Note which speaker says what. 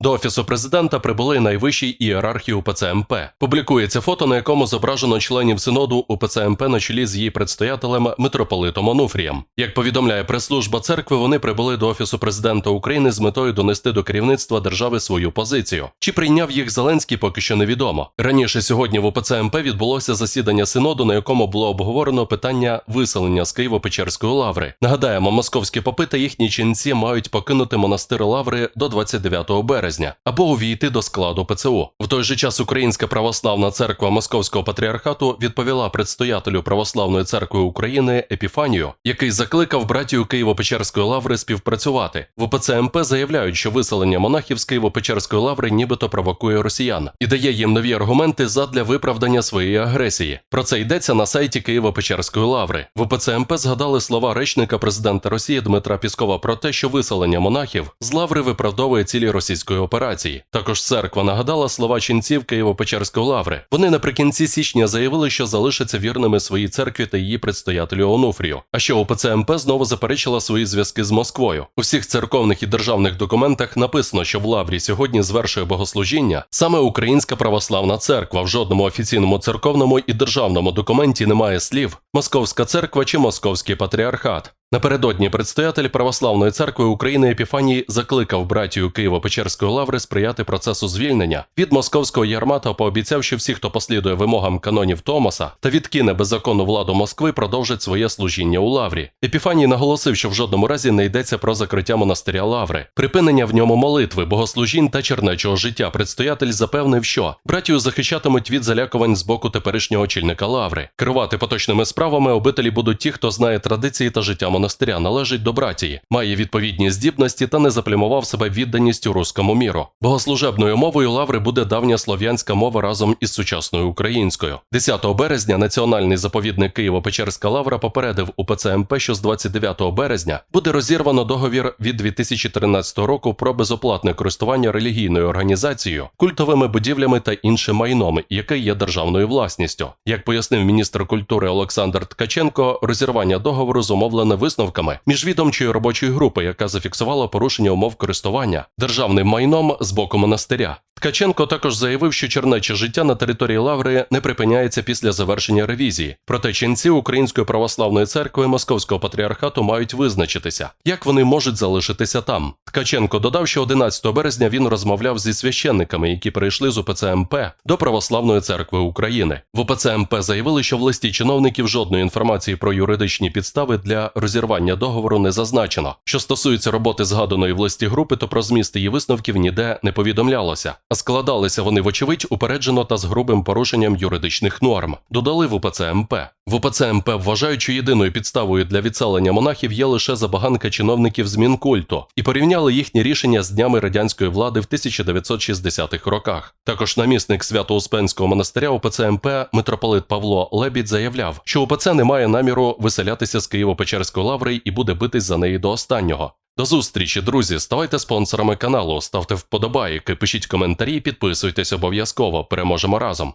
Speaker 1: До офісу президента прибули найвищі ієрархи УПЦ МП. Публікується фото, на якому зображено членів синоду УПЦ МП на чолі з її предстоятелем митрополитом Онуфрієм. Як повідомляє прес-служба церкви, вони прибули до офісу президента України з метою донести до керівництва держави свою позицію. Чи прийняв їх Зеленський, поки що невідомо. Раніше сьогодні в УПЦ МП відбулося засідання синоду, на якому було обговорено питання виселення з Києво-Печерської лаври. Нагадаємо, московські попи та їхні ченці мають покинути монастир лаври до 29 березня або увійти до складу ПЦУ. В той же час Українська православна церква Московського патріархату відповіла предстоятелю Православної церкви України Епіфанію, який закликав братію Києво-Печерської лаври співпрацювати. В УПЦ МП заявляють, що виселення монахів з Києво-Печерської лаври нібито провокує росіян і дає їм нові аргументи задля виправдання своєї агресії. Про це йдеться на сайті Києво-Печерської лаври. В УПЦ МП згадали слова речника президента Росії Дмитра Піскова про те, що виселення монахів з лаври виправдовує цілі російської операції. Також церква нагадала слова ченців Києво-Печерської лаври. Вони наприкінці січня заявили, що залишаться вірними своїй церкві та її предстоятелю Онуфрію. А що УПЦ МП знову заперечила свої зв'язки з Москвою. У всіх церковних і державних документах написано, що в лаврі сьогодні звершує богослужіння саме Українська православна церква. В жодному офіційному церковному і державному документі немає слів Московська церква чи Московський патріархат. Напередодні предстоятель Православної церкви України Епіфаній закликав братію Києво-Печерської лаври сприяти процесу звільнення від московського ярмата, пообіцяв, що всі, хто послідує вимогам канонів Томаса та відкине беззаконну владу Москви, продовжать своє служіння у лаврі. Епіфаній наголосив, що в жодному разі не йдеться про закриття монастиря лаври, припинення в ньому молитви, богослужінь та чернечого життя. Предстоятель запевнив, що братію захищатимуть від залякувань з боку теперішнього очільника лаври. Керувати поточними справами обителі будуть ті, хто знає традиції та життя монастиря, належить до братії, має відповідні здібності та не заплямував себе відданістю руському міру. Богослужебною мовою лаври буде давня слов'янська мова разом із сучасною українською. 10 березня національний заповідник Києво-Печерська лавра попередив УПЦ МП, що з 29 березня буде розірвано договір від 2013 року про безоплатне користування релігійною організацією, культовими будівлями та іншим майном, яке є державною власністю. Як пояснив міністр культури Олександр Ткаченко, розірвання договору зумовлене висновками міжвідомчої робочої групи, яка зафіксувала порушення умов користування державним майном з боку монастиря. Ткаченко також заявив, що чернече життя на території Лаври не припиняється після завершення ревізії. Проте ченці Української православної церкви Московського патріархату мають визначитися, як вони можуть залишитися там. Ткаченко додав, що 11 березня він розмовляв зі священниками, які прийшли з УПЦ МП до Православної церкви України. В УПЦ МП заявили, що в листі чиновників жодної інформації про юридичні підстави для розірвання договору не зазначено. Що стосується роботи згаданої в листі групи, то про зміст її висновків ніде не повідомлялося. Складалися вони, вочевидь, упереджено та з грубим порушенням юридичних норм. Додали в УПЦ МП. В УПЦ МП вважають, що єдиною підставою для відселення монахів є лише забаганка чиновників з Мінкульту і порівняли їхні рішення з днями радянської влади в 1960-х роках. Також намісник Свято-Успенського монастиря УПЦ МП митрополит Павло Лебідь заявляв, що УПЦ не має наміру виселятися з Києво-Печерської лаври і буде битись за неї до останнього. До зустрічі, друзі. Ставайте спонсорами каналу, ставте вподобайки, пишіть коментарі, підписуйтесь обов'язково. Переможемо разом.